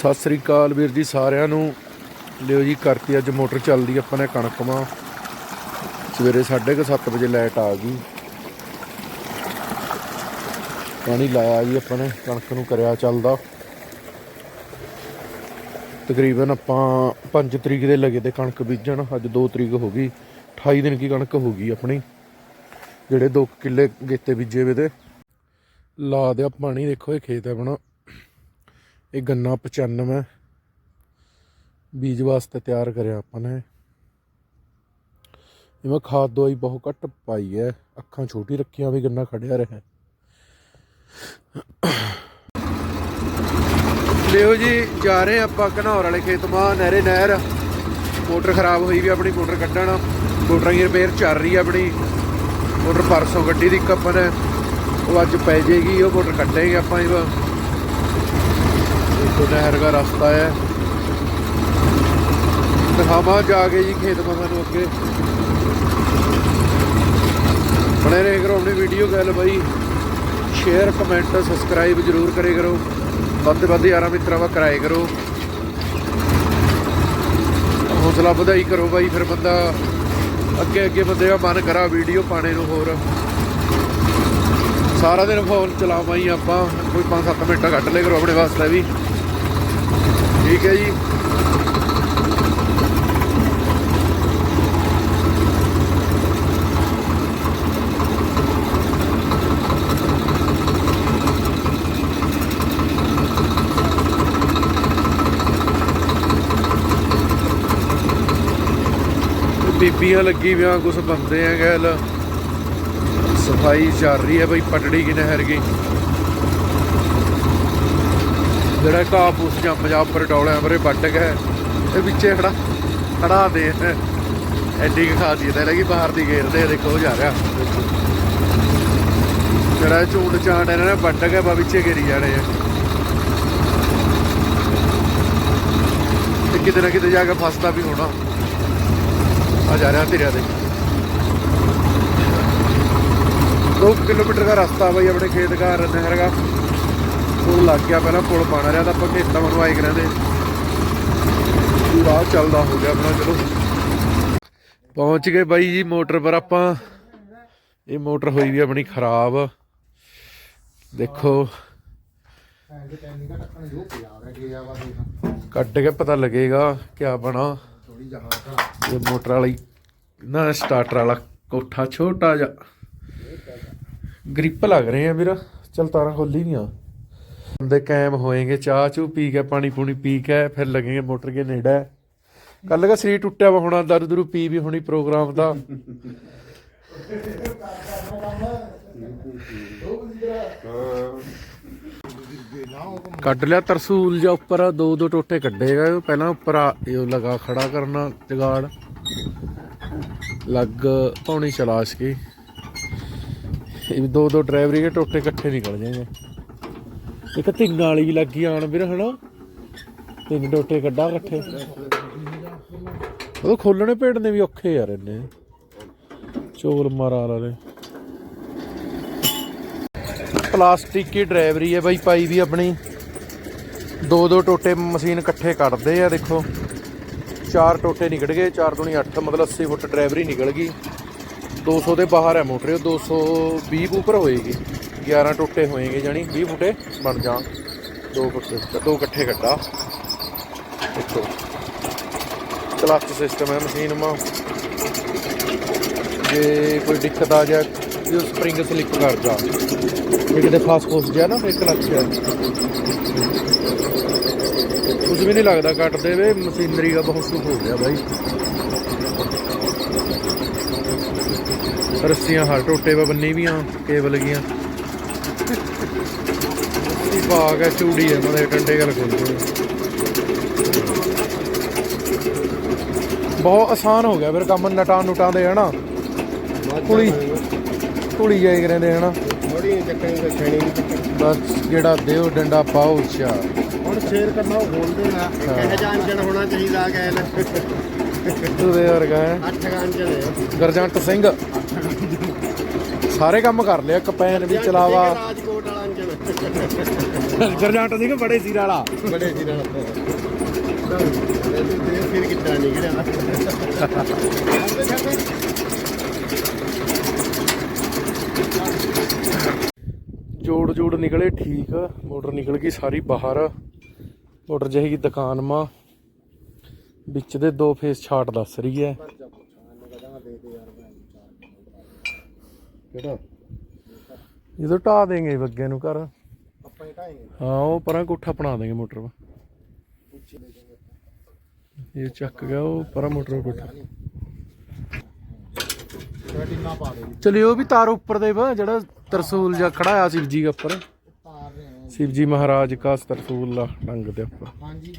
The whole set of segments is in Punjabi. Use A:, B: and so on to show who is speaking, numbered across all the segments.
A: ਸਤਿ ਸ੍ਰੀ ਅਕਾਲ ਵੀਰ ਜੀ ਸਾਰਿਆਂ ਨੂੰ। ਲਿਓ ਜੀ, ਕਰਤੀ ਅੱਜ ਮੋਟਰ ਚੱਲਦੀ, ਆਪਾਂ ਨੇ ਕਣਕ ਮਾਂ। ਸਵੇਰੇ 7:30 ਵਜੇ ਲਾਈਟ ਆ ਗਈ। ਪਾਣੀ ਲਾਇਆ ਜੀ ਆਪਾਂ ਨੇ, ਕਣਕ ਨੂੰ ਕਰਿਆ ਚੱਲਦਾ। ਤਕਰੀਬਨ ਆਪਾਂ 5 ਤਰੀਕ ਦੇ ਲਗੇ ਤੇ ਕਣਕ ਬੀਜਣ, ਅੱਜ 2 ਤਰੀਕ ਹੋ ਗਈ। 28 ਦਿਨ ਕੀ ਕਣਕ ਹੋ ਗਈ ਆਪਣੀ। ਜਿਹੜੇ 2 ਕਿੱਲੇ ਗੇਤੇ ਬੀਜੇ ਵੇ ਤੇ। ਲਾ ਦਿਆ ਪਾਣੀ, ਦੇਖੋ ਇਹ ਖੇਤ ਹੈ ਆਪਣਾ। ਇਹ ਗੰਨਾ 95 ਬੀਜ ਵਾਸਤੇ ਤਿਆਰ ਕਰਿਆ ਆਪਾਂ ਨੇ। ਇਹ ਮੈਂ ਖਾਦ ਦਵਾਈ ਬਹੁਤ ਘੱਟ ਪਾਈ ਹੈ। ਅੱਖਾਂ ਛੋਟੀ ਰੱਖੀਆਂ ਵੀ ਗੰਨਾ ਖੜਿਆ ਰਿਹਾ। ਲਿਓ ਜੀ, ਜਾ ਰਹੇ ਆਪਾਂ ਘਨੌਰ ਵਾਲੇ ਖੇਤ ਮਾ ਨਹਿਰੇ ਨਹਿਰ। ਮੋਟਰ ਖਰਾਬ ਹੋਈ ਵੀ ਆਪਣੀ, ਮੋਟਰ ਕੱਢਣ। ਮੋਟਰਾਂ ਦੀ ਰਿਪੇਅਰ ਚੱਲ ਰਹੀ ਹੈ ਆਪਣੀ। ਮੋਟਰ ਪਰਸੋਂ ਗੱਡੀ ਦੀ ਕੱਪਨ ਉਹ ਅੱਜ ਪੈ ਜੇਗੀ ਉਹ ਮੋਟਰ ਕੱਢੇਗੇ ਆਪਾਂ ਇਹ ਦੇਖੋ ਨਹਿਰ ਦਾ ਰਸਤਾ ਹੈ। ਦਿਖਾਵਾਂ ਜਾ ਕੇ ਜੀ ਖੇਤ ਮਾ ਸਾਨੂੰ ਅੱਗੇ। ਬਣੇ ਰਹੇ ਕਰੋ, ਆਪਣੀ ਵੀਡੀਓ ਗੱਲ ਬਾਈ। ਸ਼ੇਅਰ ਕਮੈਂਟ ਸਬਸਕ੍ਰਾਈਬ ਜਰੂਰ ਕਰੇ ਕਰੋ। ਵੱਧ ਵੱਧ ਯਾਰਾਂ ਮਿੱਤਰਾਂ ਵਾ ਕਰਾਏ ਕਰੋ। ਹੌਸਲਾ ਵਧਾਈ ਕਰੋ ਬਾਈ, ਫਿਰ ਬੰਦਾ ਅੱਗੇ ਅੱਗੇ ਬੰਦੇ ਦਾ ਮਨ ਕਰਾ ਵੀਡੀਓ ਪਾਣੇ ਨੂੰ ਹੋਰ। ਸਾਰਾ ਦਿਨ ਫੋਨ ਚਲਾਵਾਂ ਹੀ ਆਪਾਂ, ਕੋਈ 5-7 ਮਿੰਟ ਕੱਢ ਲੈ ਕਰੋ ਆਪਣੇ ਵਾਸਤੇ ਵੀ। ਠੀਕ ਹੈ ਜੀ। ਬੀਬੀਆਂ ਲੱਗੀ ਵਿਆਂ ਕੁਛ ਬੰਦੇ ਆ ਗੈਲ ਸਫ਼ਾਈ ਚੱਲ ਰਹੀ ਹੈ ਬਈ, ਪਟੜੀ ਕੀ ਨਹਿਰ ਗਈ ਜਿਹੜਾ ਘਾਹ ਪੂਸ ਜਾਂ ਜਾ ਉੱਪਰ ਡੋਲਿਆਂ ਪਰੇ ਵੱਟ ਗਿਆ ਇਹ ਵਿੱਚੇ ਖੜਾ ਖੜਾ ਦੇ ਐਡੀ ਕੁ ਖਾ ਦੀ ਲੱਗੀ ਬਾਹਰ ਦੀ ਘੇਰਦੇ ਦੇਖੋ ਜਾ ਰਿਹਾ। ਜਿਹੜਾ ਝੂੰਡ ਚਾਂਡ ਇਹਨਾਂ ਨੇ ਵੱਟ ਗਿਆ ਬਾ ਵਿੱਚੇ ਘੇਰੀ ਜਾਣੇ ਆ। ਤੇ ਕਿਤੇ ਨਾ ਕਿਤੇ ਜਾ ਕੇ ਫਸਦਾ ਵੀ ਹੋਣਾ। ਆ ਜਾ ਰਿਹਾ ਧੀਰਿਆ ਦੇ। 2 ਕਿਲੋਮੀਟਰ ਦਾ ਰਸਤਾ ਬਈ ਆਪਣੇ ਖੇਤ ਦਾ ਨਹਿਰ ਦਾ। ਪੁਲ ਲੱਗ ਗਿਆ ਪਹਿਲਾਂ ਪੁਲ ਬਣ ਰਿਹਾ ਤਾਂ ਆਪਾਂ ਖੇਤਾਂ ਵੱਲੋਂ ਆਏ ਕਰਾਂਦੇ ਪੂਰਾ ਚੱਲਦਾ ਹੋ ਗਿਆ ਆਪਣਾ, ਚਲੋ। ਪਹੁੰਚ ਗਏ ਬਾਈ ਜੀ ਮੋਟਰ ਪਰ ਆਪਾਂ। ਇਹ ਮੋਟਰ ਹੋਈ ਵੀ ਆਪਣੀ ਖਰਾਬ। ਦੇਖੋ। ਕੱਟ ਕੇ ਪਤਾ ਲੱਗੇਗਾ ਕਿਆ ਬਣਾ। ਇਹ ਮੋਟਰ ਵਾਲੀ ਨਾ ਸਟਾਰਟਰ ਵਾਲਾ ਕੋਠਾ ਛੋਟਾ ਜਿਹਾ। ਗ੍ਰਿਪ ਲੱਗ ਰਹੇ ਆ ਵੀਰ। ਚਲ ਤਾਰਾਂ ਖੋਲੀ ਦੀਆਂ। ਬੰਦੇ ਕਾਇਮ ਹੋਏਗੇ, ਚਾਹ ਚੂ ਪੀ ਕੇ, ਪਾਣੀ ਪੂਣੀ ਪੀ ਕੇ, ਫਿਰ ਲੱਗेंगे ਮੋਟਰ ਕੇ ਨੇੜੇ। ਕੱਲ ਦਾ ਸਰੀਰ ਟੁੱਟਿਆ ਵਾ ਹੋਣਾ, ਦਾਰੂ ਦਰੂ ਪੀ ਵੀ ਹੋਣੀ ਪ੍ਰੋਗਰਾਮ ਦਾ। ਕੱਢ ਲਿਆ ਤਰਸੂਲ ਜਾਂ ਉੱਪਰ, ਦੋ ਦੋ ਟੋਟੇ ਕੱਢੇਗਾ। ਪਹਿਲਾਂ ਉੱਪਰ ਇਹ ਲਗਾ ਖੜਾ ਕਰਨਾ ਜਗਾੜ। ਲੱਗ ਪਾਉਣੀ ਚਲਾਸ਼ ਕੀ। ਇਹ ਦੋ ਦੋ ਡਰਾਈਵਰੀ ਦੇ ਟੋਟੇ ਇਕੱਠੇ ਨਿਕਲ ਜਾਣਗੇ। ਇੱਕ ਤਿੰਨ ਵਾਲੀ ਵੀ ਲੱਗੀ ਆਣ ਵੀਰ, ਹਨਾ? ਤਿੰਨ ਟੋਟੇ ਕੱਢਾ ਇਕੱਠੇ। ਉਹ ਖੋਲਣੇ ਭੇਡਨੇ ਵੀ ਔਖੇ ਯਾਰ ਇਹਨੇ ਚੋਲ ਮਾਰਾ ਵਾਲੇ। ਪਲਾਸਟਿਕ ਦੀ ਡਰਾਈਵਰੀ ਹੈ ਬਾਈ, ਪਾਈ ਵੀ ਆਪਣੀ। ਦੋ ਦੋ ਟੋਟੇ ਮਸ਼ੀਨ ਇਕੱਠੇ ਕੱਢਦੇ ਆ, ਦੇਖੋ। ਚਾਰ ਟੋਟੇ ਨਿਕਲ ਗਏ 4 ਦੁਨੀ 8 ਮਤਲਬ 80 ਫੁੱਟ ਡਰਾਈਵਰੀ ਨਿਕਲ ਗਈ। 200 ਦੇ ਬਾਹਰ ਹੈ ਮੋਟਰ, ਉਹ 220 ਉੱਪਰ ਹੋਏਗੀ। 11 ਟੋਟੇ ਹੋਏਗੇ ਜਾਨੀ 20 ਫੁੱਟੇ ਬਣ ਜਾਣ। ਦੋ ਫੁੱਟ ਦੋ ਇਕੱਠੇ ਕੱਟਾ ਦੇਖੋ। ਕਲਚ ਸਿਸਟਮ ਹੈ ਮਸ਼ੀਨ ਮਾ ਜੇ ਕੋਈ ਦਿੱਕਤ ਆ ਜਾ ਇਹ ਸਪਰਿੰਗ ਸਲਿੱਪ ਕਰ ਜਾ। ਜੇ ਕਿਤੇ ਫਾਸ ਫੂਸ ਜਾ ਨਾ ਫਿਰ ਕਲਚ ਹੈ। ਕੁਝ ਵੀ ਨਹੀਂ ਲੱਗਦਾ ਕੱਟ ਦੇਵੇ ਮਸ਼ੀਨਰੀ ਦਾ ਬਹੁਤ ਸੁਖ ਹੋ ਗਿਆ ਬਾਈ। ਰੱਸੀਆਂ ਹਰ ਟੋਟੇ ਵਾ, ਬੰਨੀ ਵੀ ਵੀਆਂ ਕੇਬਲ ਗੀਆਂ। ਇਹ ਬਾਗ ਹੈ ਚੂੜੀ ਹੈ ਮਦੇ ਡੰਡੇ ਗੱਲ ਖੋਲਦੇ ਬਹੁਤ ਆਸਾਨ ਹੋ ਗਿਆ ਫਿਰ ਕੰਮ ਨਟਾਂ ਨੁਟਾਂ ਦੇ ਹਨਾ? ਕੁਲੀ ਕੁਲੀ ਜਾਈ ਕਰਿੰਦੇ ਹਨਾ?
B: ਥੋੜੀ ਚੱਕਣੀ ਤੇ ਛੇਣੀ ਨਹੀਂ ਚੱਕਣੀ।
A: ਬਸ ਜਿਹੜਾ ਦਿਓ ਡੰਡਾ ਪਾਓ ਚਾ
B: ਹੁਣ ਸ਼ੇਰ ਕਰਨਾ ਉਹ ਬੋਲਦੇ ਆ। ਹੋਣਾ ਚਾਹੀਦਾ ਗੈਲ।
A: ਉਹਦੇ ਵਰਗਾ ਹੈ।
B: ਅੱਠ ਗੰਜਣ ਹੈ
A: ਗਰਜੰਟ ਸਿੰਘ। ਸਾਰੇ ਕੰਮ ਕਰ ਲਿਆ ਕਪੈਨ ਵੀ ਚਲਾਵਾ।
B: ਰਾਜਕੋਟ ਵਾਲਾ ਅੰਜਣ
A: ਗਰਜੰਟ ਸਿੰਘ ਬੜੇ ਸੀਰ ਵਾਲਾ।
B: ਬੜੇ ਸੀ ਨਾਲ ਤੇ ਫਿਰ ਕਿੱਦਾਂ ਨਿਕਲਿਆ
A: ਜੋੜ ਜੋੜ ਨਿਕਲੇ ਠੀਕ। ਮੋਟਰ ਨਿਕਲ ਗਈ ਸਾਰੀ ਬਾਹਰ। ਮੋਟਰ ਜਿਹੀ ਦੁਕਾਨ ਮਾ। ਵਿੱਚ ਦੇ ਦੋ ਫੇਸ ਛਾਟ ਦੱਸ ਰਹੀ ਹੈ।
B: ਕਿਹੜਾ?
A: ਜਦੋਂ ਢਾ ਦੇਗੇ ਬੱਗੇ ਨੂੰ ਘਰ।
B: ਆਪਾਂ ਹੀ ਢਾਏਗੇ
A: ਹਾਂ ਉਹ ਪਰਾਂ ਬਣਾ ਦੇਗੇ ਮੋਟਰ ਇਹ ਚੱਕ ਗਿਆ ਉਹ ਪਰਾਂ ਮੋਟਰ ਕੋਠਾ। ਚਲਿਓ ਉਹ ਵੀ ਤਾਰ ਉੱਪਰ ਦੇ ਵਾ ਜਿਹੜਾ ਤਰਸੂਲ ਜਾਂ ਖੜਾਇਆ
B: ਸ਼ਿਵਜੀ ਦੇ
A: ਉੱਪਰ। ਸ਼ਿਵਜੀ ਮਹਾਰਾਜ ਕਾ ਤਰਸੂਲ ਡੰਗ ਦੇ ਉੱਪਰ।
B: ਹਾਂਜੀ।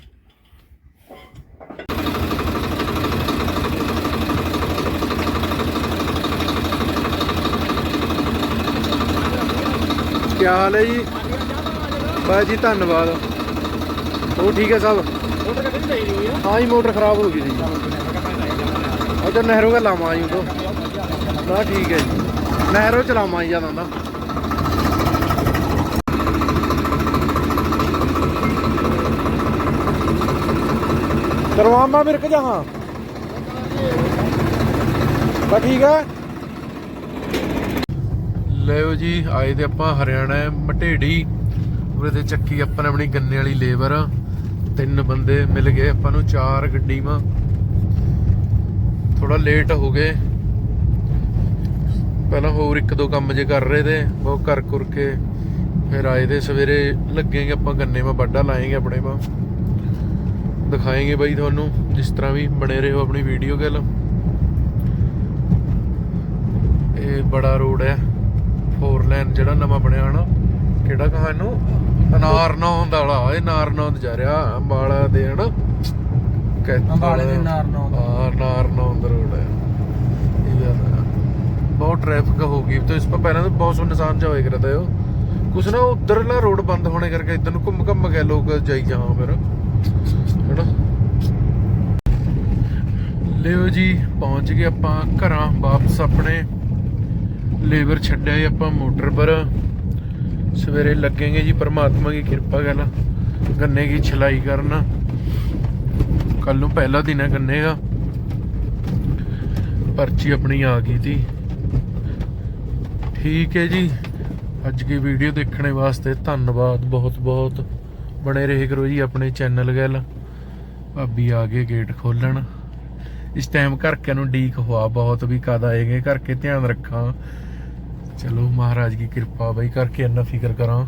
A: ਕੀ ਹਾਲ ਹੈ ਜੀ? ਬਾਈ ਜੀ, ਧੰਨਵਾਦ। ਉਹ ਠੀਕ ਹੈ ਸਭ?
B: ਮੋਟਰ ਕੱਢੀ ਨਹੀਂ ਹੋਈ ਆ
A: ਹਾਂ ਜੀ, ਮੋਟਰ ਖਰਾਬ ਹੋ ਗਈ ਸੀ ਉਧਰ ਨਹਿਰੋਂ ਦਾ ਲਾਵਾਂ ਜੀ ਉਦੋਂ ਨਾ ਠੀਕ ਹੈ ਜੀ। ਨਹਿਰੋਂ ਚਲਾਵਾਂ ਜੀ ਜ਼ਿਆਦਾ ਦਾ ਕਰਵਾਮਾ ਮਿਰਕ ਜਹਾਂ ਬਾ ਠੀਕ ਹੈ। ਲਿਓ ਜੀ, ਆਏ ਤੇ ਆਪਾਂ ਹਰਿਆਣਾ, ਮਟੇੜੀ, ਉਰੇ ਤੇ ਚੱਕੀ ਆਪਾਂ ਨੇ ਆਪਣੀ ਗੰਨੇ ਵਾਲੀ ਲੇਬਰ। ਤਿੰਨ ਬੰਦੇ ਮਿਲ ਗਏ ਆਪਾਂ ਨੂੰ, ਚਾਰ ਗੱਡੀ ਮਾ ਥੋੜਾ ਲੇਟ ਹੋ ਗਏ। ਪਹਿਲਾਂ ਹੋਰ ਇੱਕ ਦੋ ਕੰਮ ਜੇ ਕਰ ਰਹੇ ਤੇ, ਉਹ ਕਰ ਕੁਰ ਕੇ ਫਿਰ ਆਏ ਦੇ ਸਵੇਰੇ ਲੱਗੇਗੇ ਆਪਾਂ ਗੰਨੇ ਮਾ ਵੱਡਾ ਲਾਏਗੇ ਆਪਣੇ ਮਾ। ਦਿਖਾਏਗੇ ਬਾਈ ਤੁਹਾਨੂੰ, ਜਿਸ ਤਰ੍ਹਾਂ ਵੀ ਬਣੇ ਰਹੋ ਆਪਣੀ ਵੀਡੀਓ ਗੱਲ। ਇਹ ਬੜਾ ਰੋਡ ਹੈ। ਫੋਰ ਲਾਈਨ ਜਿਹੜਾ ਨਵਾਂ ਬਣਿਆ ਹਨਾ ਕਿਹੜਾ ਕਹਾਂ ਇਹਨੂੰ? ਅਨਾਰਨੌਂਦ ਵਾਲਾ ਇਹ ਨਾਰਨੌਂਦ ਜਾ ਰਿਹਾ ਅੰਬਾਲਾ ਦੇ ਹਨਾ।
B: ਅੰਬਾਲੇ ਦੇ ਨਾਰਨੌਂਦ
A: ਹਾਂ ਨਾਰਨੌਂਦ। ਰੋਡ ਹੈ। ਇਹ ਜਾਂਦਾ ਬਹੁਤ ਟ੍ਰੈਫਿਕ ਹੋ ਗਈ। ਤਾਂ ਇਸ ਤੋਂ ਪਹਿਲਾਂ ਤਾਂ ਬਹੁਤ ਸੋ ਨਿਸ਼ਾਨ ਜਾ ਹੋਏ ਕਰਦਾ ਉਹ। ਕੁਛ ਨਾ ਉਧਰਲਾ ਰੋਡ ਬੰਦ ਹੋਣੇ ਕਰਕੇ ਇਧਰ ਨੂੰ ਘੁੰਮ ਘੁੰਮ ਕੇ ਲੋਕ ਜਾਈ ਜਾਵਾਂ ਫਿਰ। ਹਨਾ? ਲਿਓ ਜੀ ਪਹੁੰਚ ਗਏ ਆਪਾਂ ਘਰਾਂ ਵਾਪਸ ਆਪਣੇ। ਲੇਬਰ ਛੱਡਿਆ ਜੀ ਆਪਾਂ ਮੋਟਰ ਪਰ। ਸਵੇਰੇ ਲੱਗेंगे ਜੀ ਪਰਮਾਤਮਾ ਦੀ ਕਿਰਪਾ ਗੱਲ, ਗੰਨੇ ਦੀ ਛਲਾਈ ਕਰਨ। ਕੱਲ ਨੂੰ ਪਹਿਲਾ ਦਿਨ ਹੈ ਗੰਨੇ ਦਾ। ਪਰਚੀ ਆਪਣੀ ਆ ਗਈ ਥੀ ਠੀਕ ਹੈ ਜੀ। ਅੱਜ ਦੀ ਵੀਡੀਓ ਦੇਖਣ ਵਾਸਤੇ ਧੰਨਵਾਦ ਬਹੁਤ ਬਹੁਤ। ਬਣੇ ਰਹੇ ਕਰੋ ਜੀ ਆਪਣੇ ਚੈਨਲ ਗੱਲ। ਭਾਬੀ ਆ ਗਏ ਗੇਟ ਖੋਲਣ। ਇਸ ਟਾਈਮ ਘਰਕਿਆਂ ਨੂੰ ਡੀਕ ਹੋਆ ਬਹੁਤ ਵੀ ਕਦ ਆਏਗੇ, ਘਰ ਕੇ ਧਿਆਨ ਰੱਖਾਂ। ਚਲੋ ਮਹਾਰਾਜ ਦੀ ਕਿਰਪਾ ਬਈ ਕਰਕੇ ਇੰਨਾ ਫਿਕਰ ਕਰਾਂ।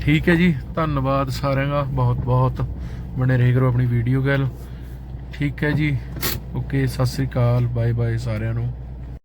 A: ਠੀਕ ਹੈ ਜੀ, ਧੰਨਵਾਦ ਸਾਰਿਆਂ ਦਾ, ਬਹੁਤ ਬਹੁਤ। ਬਣੇ ਰਹੇ ਕਰੋ ਆਪਣੀ ਵੀਡੀਓ ਗੱਲ। ਠੀਕ ਹੈ ਜੀ ਓਕੇ ਸਤਿ ਸ੍ਰੀ ਅਕਾਲ ਬਾਏ ਬਾਏ ਸਾਰਿਆਂ ਨੂੰ।